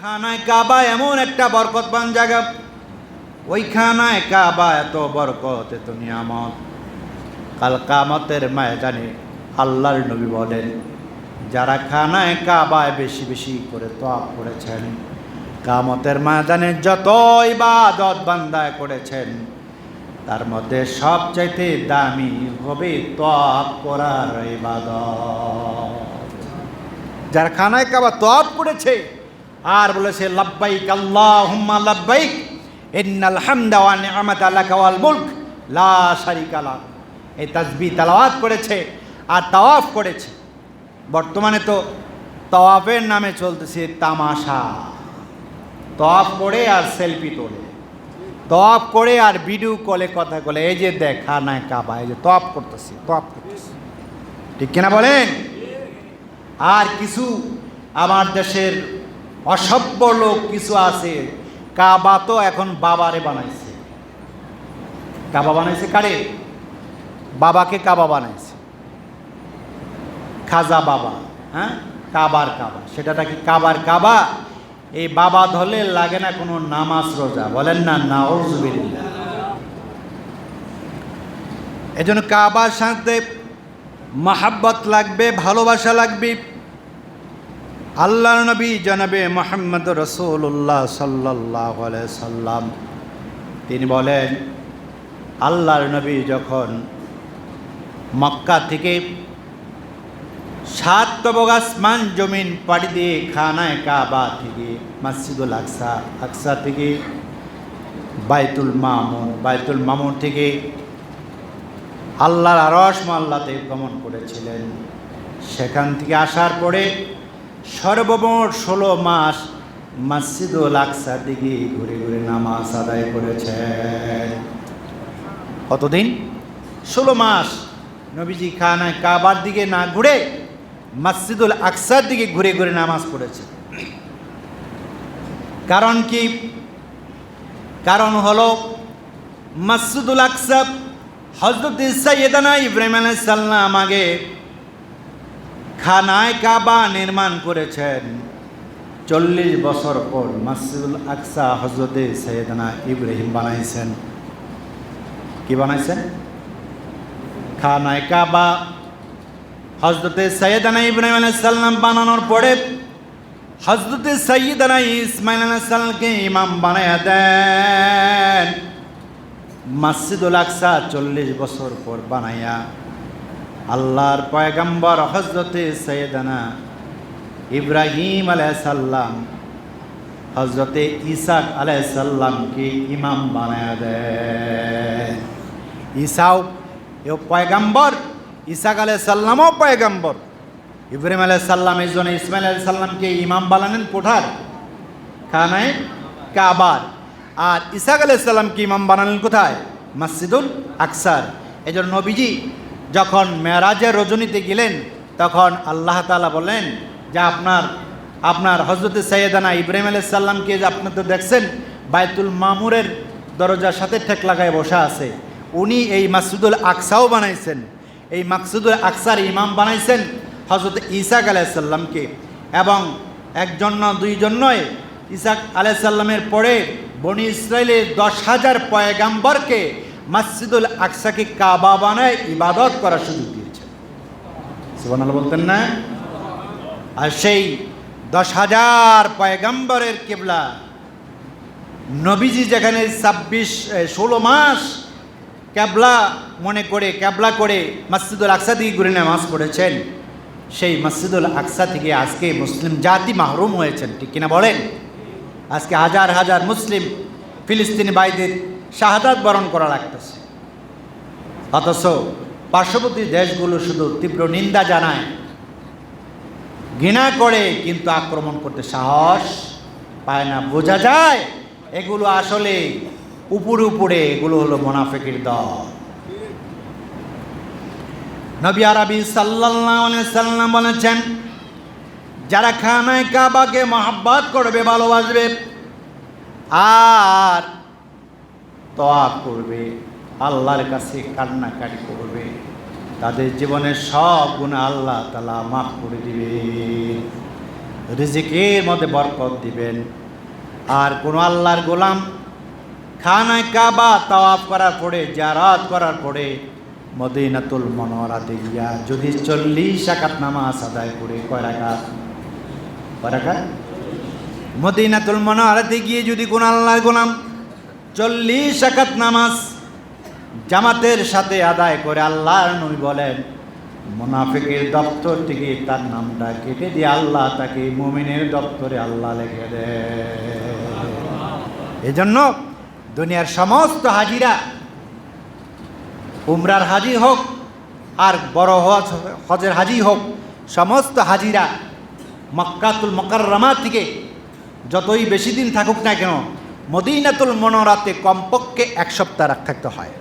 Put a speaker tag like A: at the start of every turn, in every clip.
A: খানায় কাবা এমন একটা বরকতবান জায়গা। ওই খানায় কাবা এত বরকত, এত নিয়ামত। কাল কামতের ময়দানে আল্লাহর নবী বলেন, যারা খানায় কাবায় বেশি বেশি করে তোয়াপ করেছেন কামতের ময়দানে যত ইবাদত বান্দায় করেছেন, তার মধ্যে সবচাইতে দামি হবে তোয়াপ করার ইবাদত। যারা খানায় কাবা তোয়াপ করেছে আর বলেছে লাব্বাইক আল্লাহুম্মা লাব্বাইক, ইন্নাল হামদা ওয়া নি'মাতা লাকা ওয়াল মুলক, লা শারিকা লাক এই তাসবিহ তেলাওয়াত করেছে আর তাওয়াফ করেছে। বর্তমানে তো তাওয়াফের নামে চলতেছে তামাশা। তওয়াফ করে আর সেলফি তোলে। তওয়াফ করে আর ভিডিও কলে, কথা বলে এই যে দেখা নাই কাবা, এই যে তওয়াফ করতেছি তওয়াফ করতেছি। ঠিক কিনা বলেন? আর কিছু আমার দেশের অসভ্য লোক কিছু আছে, কাবা তো এখন বাবারে বানাইছে। কাবা বানাইছে কারে? বাবাকে কাবা বানাইছে। খাজা বাবা হ্যাঁ? কাবার কাবা। সেটাটা কি কাবার কাবা? এই বাবা ধরলে লাগে না কোনো নামাজ রোজা। বলেন না, নাউজুবিল্লাহ। এজন্য কাবার সাথে মাহাব্বত লাগবে, ভালোবাসা লাগবে। আল্লাহ নবী জনাবে মোহাম্মদ রসুল্লাহ সাল্লাহ সাল্লাম। তিনি বলেন, আল্লাহর নবী যখন মক্কা থেকে সাত তবক আসমান জমিন পাড়ি দিয়ে খানায় কাবা থেকে, মসজিদুল আকসা আকসা থেকে, বাইতুল মামুন বাইতুল মামুন থেকে আল্লাহর আরস মাল্লাতে গমন করেছিলেন। সেখান থেকে আসার পরে সর্বমোট ষোলো মাস মসজিদুল আকসার দিকে ঘুরে ঘুরে নামাজ আদায় করেছেন কতদিন? ষোলো মাস নবীজি খানায় কাবার দিকে না ঘুরে মসজিদুল আকসার দিকে ঘুরে ঘুরে নামাজ পড়েছে। কারণ কি? কারণ হলো মসজিদুল আকসাব হজরত সৈয়দানা ইব্রাহিম আলাইসাল্লাম আগে খানায় কাবা নির্মাণ করেছেন। চল্লিশ বছর পর মসজিদুল আকসা হজরতে সৈয়দানা ইব্রাহিম বানাইছেন। কি বানাইছেন? খানায় কাবা। হজরতে সৈয়দানা ইব্রাহিম আলাইসাল্লাম বানানোর পরে হজরতে সৈয়দানা ইসমাইল আলাইসাল্লামকে ইমাম বানায়া দেন। মসজিদুল আকসা চল্লিশ বছর পর বানাইয়া আল্লাহর পয়গম্বর হজরতে সৈয়দানা ইব্রাহিম আলাইসাল্লাম হজরতে ইসাক আলাইসাল্লামকে ইমাম বানায়া দেন। ইসাও এও পয়গম্বর ইসাক আলাইসাল্লামও পয়গম্বর। ইব্রাহিম আলাইসাল্লাম এই জন্য ইসমাইল আলাইসাল্লামকে ইমাম বানালেন কোঠার খানায় কাবার। আর ইসাক আলাইসাল্লামকে ইমাম বানালেন কোথায়? মসজিদুল আকসার। এই জন্য নবীজি যখন মেরাজের রজনীতে গেলেন, তখন আল্লাহ তালা বললেন, যে আপনার আপনার হজরত সৈয়দানা ইব্রাহিম আলাইসাল্লামকে যে আপনি তো দেখছেন বায়তুল মামুরের দরজার সাথে ঠেক লাগায় বসা আছে। উনি এই মাসুদুল আকসাও বানাইছেন। এই মাকসুদুল আকসার ইমাম বানাইছেন হজরত ইসাক আলাইসাল্লামকে এবং একজন না দুইজন নয়, ইসাক আলাইসাল্লামের পরে বনি ইসরায়েলের দশ হাজার পয়গাম্বরকে মসজিদুল আকসাকে কাবা বানায় ইবাদত করার সুযোগ দিয়েছে। সুবহানাল্লাহ বলতেন না? আর সেই দশ হাজার পয়গাম্বরের কেবলা নবীজি যেখানে ছাব্বিশ ষোলো মাস ক্যাবলা মনে করে, ক্যাবলা করে মসজিদুল আকসা থেকে ঘুরে নামাজ পড়েছেন, সেই মসজিদুল আকসা থেকে আজকে মুসলিম জাতি মাহরুম হয়েছেন, ঠিক কিনা বলেন? আজকে হাজার হাজার মুসলিম ফিলিস্তিনি ভাইদের শাহাদাত বরণ করা লাগতেছে। অথচ পার্শ্ববর্তী দেশগুলো শুধু তীব্র নিন্দা জানায়। ঘৃণা করে কিন্তু আক্রমণ করতে সাহস পায় না। বোঝা যায় এগুলো আসলে উপরে উপরে, এগুলো হলো মোনাফেকের দল। নবী আরবি সাল্লাম বলেছেন, যারা খানায় কাবাকে মহাব্বত করবে, ভালোবাসবে, আর তোয়াব করবে, আল্লাহর কাছে কান্নাকাটি করবে, তাদের জীবনের সব গুণ আল্লাহ তালা মাফ করে দিবে। রিজিকের মধ্যে বরকত দিবেন। আর কোনো আল্লাহর গোলাম খানায় কাবা তাওয়াফ করার পরে জারাত করার পরে মদিনাতুল মনোরাতে গিয়া যদি চল্লিশ একাত নামাজ আদায় করে, কয় রাকাত? কয় রাকাত? মদিনাতুল গিয়ে যদি কোন আল্লাহর গোলাম চল্লিশ একাত নামাজ জামাতের সাথে আদায় করে আল্লাহর নবী বলেন, মুনাফিকের দপ্তর থেকে তার নামটা কেটে দিয়ে আল্লাহ তাকে মুমিনের দপ্তরে আল্লাহ লিখে দেয়। এজন্য দুনিয়ার সমস্ত হাজিরা উমরার হাজি হোক আর বড় হজ হজের হাজি হোক, সমস্ত হাজিরা মক্কাতুল মকাররমা থেকে যতই বেশি দিন থাকুক না কেন মদিনাতুল মনোরাতে কমপক্ষে এক সপ্তাহ রাখ থাকতে হয়।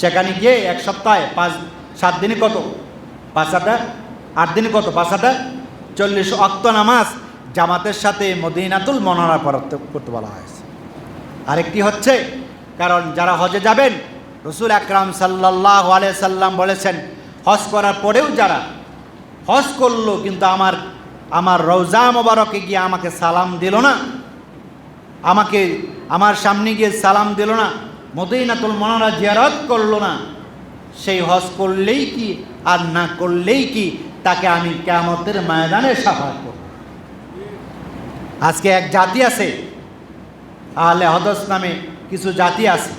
A: সেখানে গিয়ে এক সপ্তাহে পাঁচ, সাত দিনে কত? পাঁচ আটা আট দিনে কত? পাঁচ আটা চল্লিশ অক্ত নামাজ জামাতের সাথে মদিনাতুল মনোরা পরত করতে বলা হয়েছে। আরেকটি হচ্ছে, কারণ যারা হজে যাবেন, রসুল আকরাম সাল্লাহ আলিয়া সাল্লাম বলেছেন, হজ করার পরেও যারা, হজ করল কিন্তু আমার আমার রৌজা মোবারকে গিয়ে আমাকে সালাম দিল না, আমাকে আমার সামনে গিয়ে সালাম দিল না, মদিনাতুল মনোরা জিয়ারত করল না। সেই হজ করলেই কি আর না করলেই কি, তাকে আমি কেমতের ময়দানে সাফাত করব। আজকে এক জাতি আছে, আহলে হদস নামে কিছু জাতি আছে,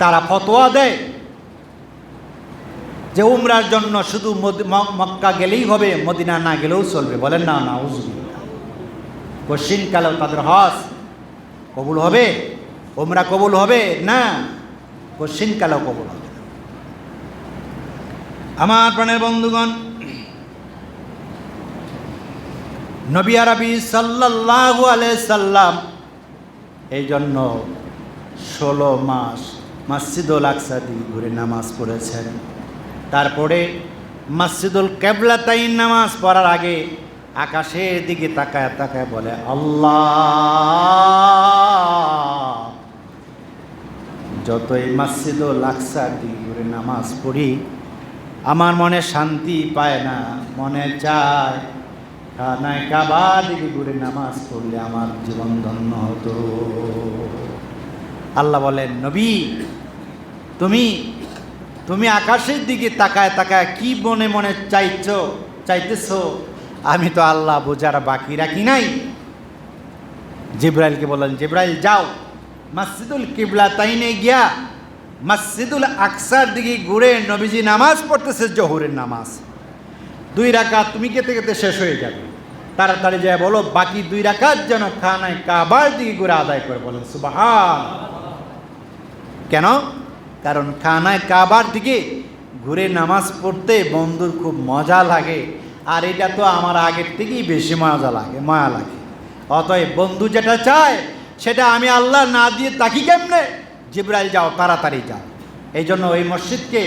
A: তারা ফতোয়া দেয় যে উমরার জন্য শুধু মক্কা গেলেই হবে, মদিনা না গেলেও চলবে। বলেন না না কালেও তাদের হস কবুল হবে? ওমরা কবুল হবে? না। কালেও কবুল হবে। আমার প্রাণের বন্ধুগণ, নবী আরবি আলাইহি সাল্লাম এই জন্য ষোলো মাস মসজিদুল আকসাদি ঘুরে নামাজ পড়েছেন। তারপরে মসজিদুল কেবলাতাইন নামাজ পড়ার আগে আকাশের দিকে তাকায় তাকায় বলে, আল্লাহ! যতই মসজিদুল আকসার দিকে ঘুরে নামাজ পড়ি, আমার মনে শান্তি পায় না, মনে চায়, খানায় কাবা দিকে ঘুরে নামাজ পড়লে আমার জীবন ধন্য হতো। আল্লাহ বলেন, নবী, তুমি তুমি আকাশের দিকে তাকায় তাকায় কি মনে মনে চাইছ, চাইতেছ? আমি তো আল্লাহ বোঝার বাকি রাখি নাই। জিব্রাইলকে বললেন, জিব্রাইল, যাও। মসজিদুল কিবলা তাইনে গিয়া মসজিদুল আকসার দিকে ঘুরে নবীজি নামাজ পড়তেছে, জহুরের নামাজ। দুই রাকাত তুমি কেতে কেতে শেষ হয়ে যাবে। তাড়াতাড়ি যায় বলো, বাকি দুই রাকাত যেন খানায় কাবার দিকে ঘুরে আদায় করে বলেন, সুবাহান। কেন? কারণ খানায় কাবার দিকে ঘুরে নামাজ পড়তে বন্ধুর খুব মজা লাগে। আর এটা তো আমার আগের থেকেই বেশি মজা লাগে, মায়া লাগে। অতএব বন্ধু যেটা চায়, সেটা আমি আল্লাহ না দিয়ে তাকি কেমনে? জিব্রাইল, যাও, তাড়াতাড়ি যাও। এই জন্য ওই মসজিদকে,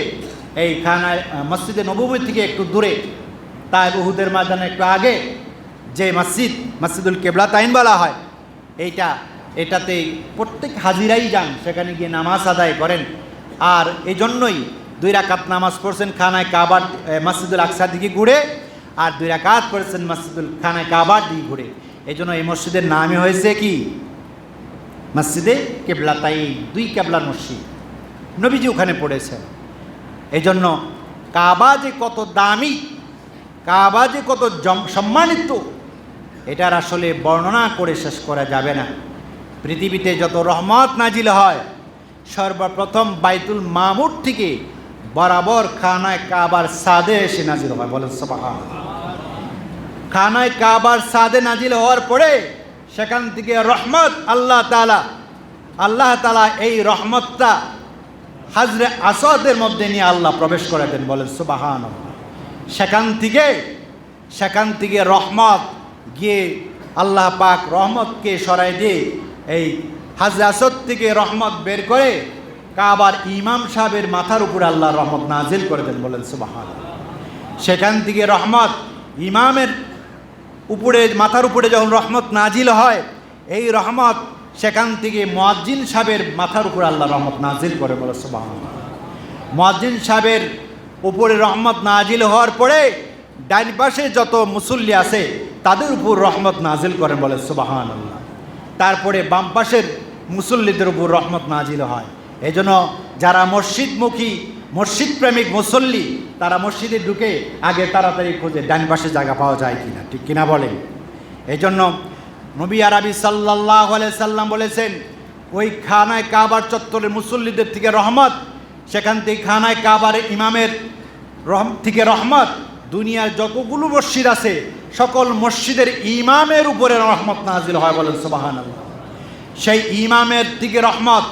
A: এই খানায়, মসজিদে নবমী থেকে একটু দূরে, তাই বহুদের মাঝখানে একটু আগে যে মসজিদ, মসজিদুল কেবলা তাইন বলা হয়, এইটা, এটাতে প্রত্যেক হাজিরাই যান, সেখানে গিয়ে নামাজ আদায় করেন। আর এই জন্যই দুই রাকাত নামাজ পড়ছেন খানায় কাবার মসজিদুল আকসার দিকে ঘুরে আর দুই রাকাত পড়েছেন মসজিদুল খানায় কাবার দিকে ঘুরে। এই জন্য এই মসজিদের নামই হয়েছে কি? মসজিদে কেবলা তাই দুই কেবলা মসজিদ। নবীজি ওখানে পড়েছেন। এই জন্য কাবা যে কত দামি, কাবা যে কত সম্মানিত, এটার আসলে বর্ণনা করে শেষ করা যাবে না। পৃথিবীতে যত রহমত নাজিল হয়, সর্বপ্রথম বাইতুল মামুর থেকে বরাবর খানায় কাবার সাদে এসে নাজিল হয়। বলেন সবাহা খানায় কাবার সাদে নাজিল হওয়ার পরে সেখান থেকে রহমত আল্লাহ তালা আল্লাহ তালা এই রহমতটা হাজরে আসাদের মধ্যে নিয়ে আল্লাহ প্রবেশ করে দেন, বলেন সুবাহান সেখান থেকে সেখান থেকে রহমত গিয়ে আল্লাহ পাক রহমতকে সরাই দিয়ে এই হাজরে আসদ থেকে রহমত বের করে কাবার ইমাম সাহেবের মাথার উপরে আল্লাহ রহমত নাজিল করে দেন, বলেন সুবাহান সেখান থেকে রহমত ইমামের উপরে, মাথার উপরে যখন রহমত নাজিল হয়, এই রহমত সেখান থেকে মোয়াজ্জিন সাহেবের মাথার উপরে আল্লাহ রহমত নাজিল করে বলে সুবাহ মোয়াজ্জিন সাহেবের উপরে রহমত নাজিল হওয়ার পরে ডাইন পাশে যত মুসল্লি আছে, তাদের উপর রহমত নাজিল করেন বলে সুবাহান আল্লাহ তারপরে বাম পাশের মুসল্লিদের উপর রহমত নাজিল হয়। এই জন্য যারা মসজিদমুখী মসজিদ প্রেমিক মুসল্লি, তারা মসজিদে ঢুকে আগে তাড়াতাড়ি খোঁজে, ডান পাশে জায়গা পাওয়া যায় কিনা, ঠিক কিনা বলেন। এই জন্য নবী আরবি সাল্লাহ সাল্লাম বলেছেন, ওই খানায় কাবার চত্বরের মুসল্লিদের থেকে রহমত, সেখান থেকে খানায় কাবার ইমামের রহম, থেকে রহমত, দুনিয়ার যতগুলো মসজিদ আছে, সকল মসজিদের ইমামের উপরে রহমত নাজিল হয় বলেন সুবাহান সেই ইমামের দিকে রহমত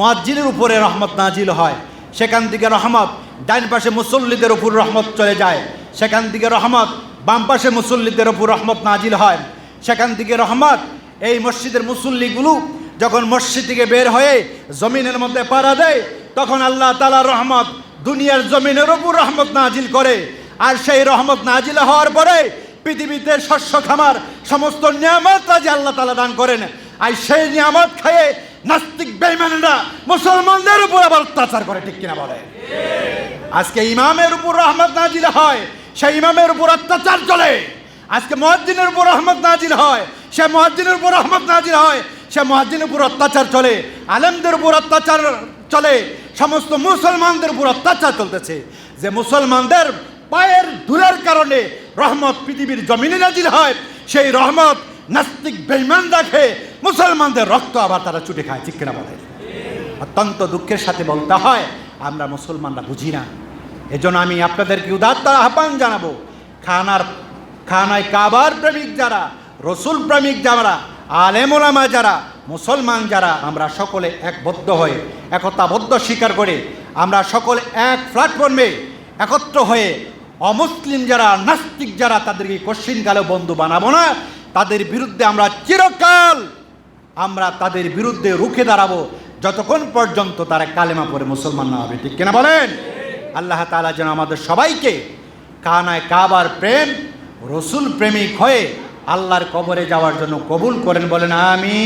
A: মসজিদের উপরে রহমত নাজিল হয়। সেখান থেকে রহমত ডাইন পাশে মুসল্লিদের উপর রহমত চলে যায়। সেখান থেকে রহমত বাম পাশে মুসল্লিদের উপর রহমত নাজিল হয়। সেখান থেকে রহমত এই মসজিদের মুসল্লিগুলো যখন মসজিদ থেকে বের হয়ে জমিনের মধ্যে পাড়া দেয়, তখন আল্লাহ তালা রহমত দুনিয়ার জমিনের উপর রহমত নাজিল করে। আর সেই রহমত নাজিল হওয়ার পরে পৃথিবীতে শস্য খামার, সমস্ত নিয়ামত যে আল্লাহ তালা দান করেন। আর সেই নিয়ামত খেয়ে নাস্তিক বেইমানেরা মুসলমানদের উপর আবার অত্যাচার করে, ঠিক কিনা বলে? আজকে ইমামের উপর রহমত নাজিল হয়, সেই ইমামের উপর অত্যাচার চলে। আজকে মহাজ্জিনের উপর রহমত নাজিল হয়, সে মহাজ্জিনের উপর রহমত নাজিল হয়, সে মহাজ্জিনের উপর অত্যাচার চলে। আলেমদের উপর অত্যাচার চলে, সমস্ত মুসলমানদের উপর অত্যাচার চলতেছে। যে মুসলমানদের পায়ের ধুলার কারণে রহমত পৃথিবীর জমিনে নাজিল হয়, সেই রহমত নাস্তিক বেইমান রাখে মুসলমানদের রক্ত আবার তারা চুটে খায়, ঠিক কিনা বলে অত্যন্ত দুঃখের সাথে বলতে হয়, আমরা মুসলমানরা বুঝি না। এজন্য আমি আপনাদেরকে উদাত্ত আহ্বান জানাব, খানার, খানায় কাবার প্রেমিক যারা, রসুল প্রেমিক যারা আলেমোলামা যারা, মুসলমান যারা, আমরা সকলে একবদ্ধ হয়ে, একতাবদ্ধ স্বীকার করে, আমরা সকলে এক প্ল্যাটফর্মে একত্র হয়ে, অমুসলিম যারা, নাস্তিক যারা, তাদেরকে কশ্চিনকালে বন্ধু বানাবো না। তাদের বিরুদ্ধে আমরা চিরকাল আমরা তাদের বিরুদ্ধে রুখে দাঁড়াবো যতক্ষণ পর্যন্ত তারা কালেমা পরে মুসলমান না হবে। ঠিক কিনা বলেন? আল্লাহ তালা যেন আমাদের সবাইকে কানায় কাবার প্রেম, রসুল প্রেমিক হয়ে আল্লাহর কবরে যাওয়ার জন্য কবুল করেন বলেন আমি